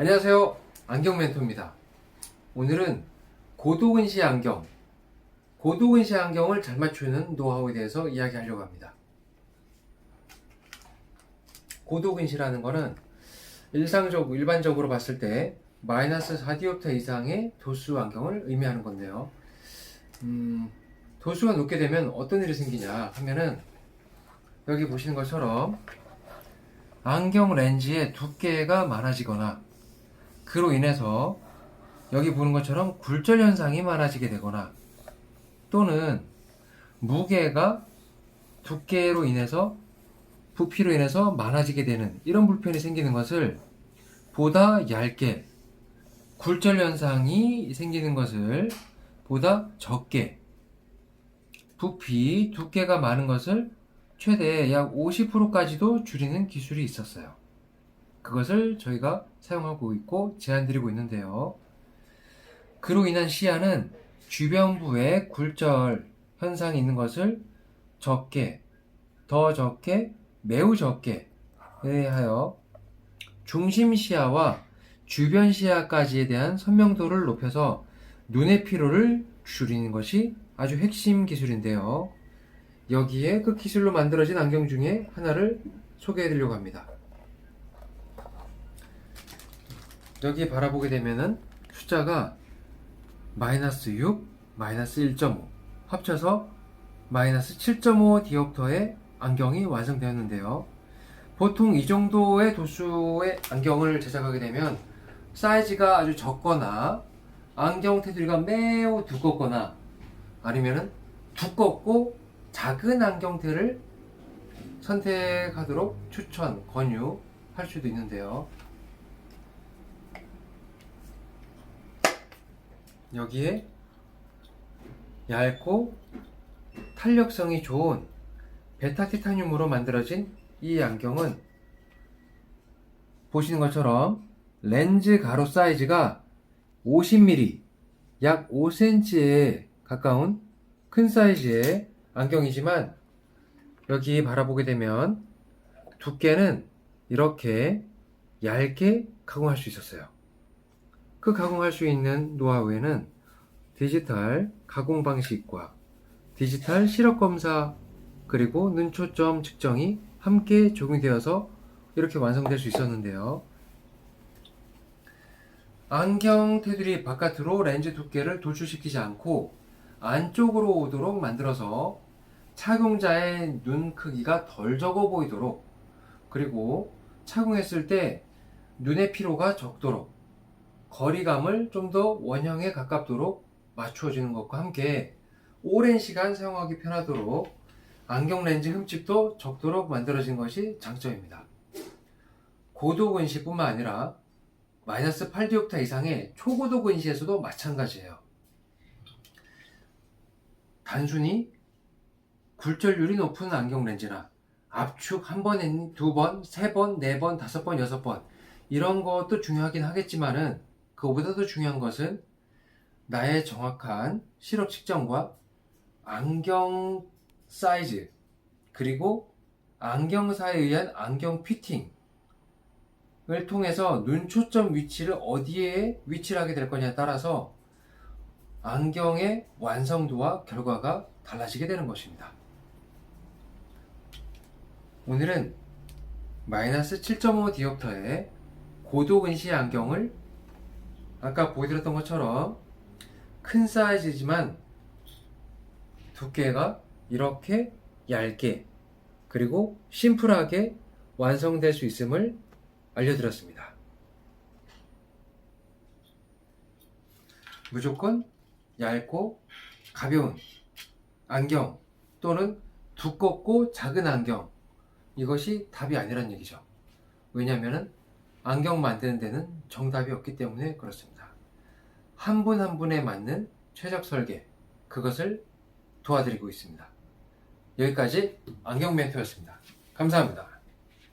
안녕하세요. 안경 멘토입니다. 오늘은 고도근시 안경, 고도근시 안경을 잘 맞추는 노하우에 대해서 이야기하려고 합니다. 고도근시라는 거는 일상적, 일반적으로 봤을 때 마이너스 4디옵터 이상의 도수 안경을 의미하는 건데요. 음, 도수가 높게 되면 어떤 일이 생기냐 하면은 여기 보시는 것처럼 안경 렌즈의 두께가 많아지거나 그로 인해서 여기 보는 것처럼 굴절 현상이 많아지게 되거나 또는 무게가 두께로 인해서 부피로 인해서 많아지게 되는 이런 불편이 생기는 것을 보다 얇게 굴절 현상이 생기는 것을 보다 적게 부피 두께가 많은 것을 최대 약 50%까지도 줄이는 기술이 있었어요. 그것을 저희가 사용하고 있고 제안드리고 있는데요. 그로 인한 시야는 주변부에 굴절 현상이 있는 것을 적게, 더 적게, 매우 적게 하여 중심 시야와 주변 시야까지에 대한 선명도를 높여서 눈의 피로를 줄이는 것이 아주 핵심 기술인데요. 여기에 그 기술로 만들어진 안경 중에 하나를 소개해 드리려고 합니다. 여기 바라보게 되면은 숫자가 마이너스 6, 마이너스 1.5 합쳐서 마이너스 7.5 디옵터의 안경이 완성되었는데요. 보통 이 정도의 도수의 안경을 제작하게 되면 사이즈가 아주 적거나 안경 테두리가 매우 두껍거나 아니면은 두껍고 작은 안경테를 선택하도록 추천, 권유할 수도 있는데요. 여기에 얇고 탄력성이 좋은 베타 티타늄으로 만들어진 이 안경은 보시는 것처럼 렌즈 가로 사이즈가 50mm, 약 5cm에 가까운 큰 사이즈의 안경이지만 여기 바라보게 되면 두께는 이렇게 얇게 가공할 수 있었어요. 그 가공할 수 있는 노하우에는 디지털 가공 방식과 디지털 시력 검사 그리고 눈 초점 측정이 함께 적용되어서 이렇게 완성될 수 있었는데요. 안경 테두리 바깥으로 렌즈 두께를 돌출시키지 않고 안쪽으로 오도록 만들어서 착용자의 눈 크기가 덜 적어 보이도록 그리고 착용했을 때 눈의 피로가 적도록 거리감을 좀 더 원형에 가깝도록 맞추어지는 것과 함께 오랜 시간 사용하기 편하도록 안경 렌즈 흠집도 적도록 만들어진 것이 장점입니다. 고도 근시뿐만 아니라 마이너스 8디옵터 이상의 초고도 근시에서도 마찬가지예요. 단순히 굴절률이 높은 안경 렌즈나 압축 한 번에 두 번, 세 번, 네 번, 다섯 번, 여섯 번 이런 것도 중요하긴 하겠지만은 그거보다도 중요한 것은 나의 정확한 시력 측정과 안경 사이즈 그리고 안경사에 의한 안경 피팅을 통해서 눈 초점 위치를 어디에 위치를 하게 될 거냐에 따라서 안경의 완성도와 결과가 달라지게 되는 것입니다. 오늘은 마이너스 7.5 디옵터의 고도 근시 안경을 아까 보여드렸던 것처럼 큰 사이즈지만 두께가 이렇게 얇게 그리고 심플하게 완성될 수 있음을 알려드렸습니다. 무조건 얇고 가벼운 안경 또는 두껍고 작은 안경 이것이 답이 아니란 얘기죠. 왜냐하면 안경 만드는 데는 정답이 없기 때문에 그렇습니다. 한분한 분에 맞는 최적 설계 그것을 도와드리고 있습니다. 여기까지 안경 멘토였습니다. 감사합니다.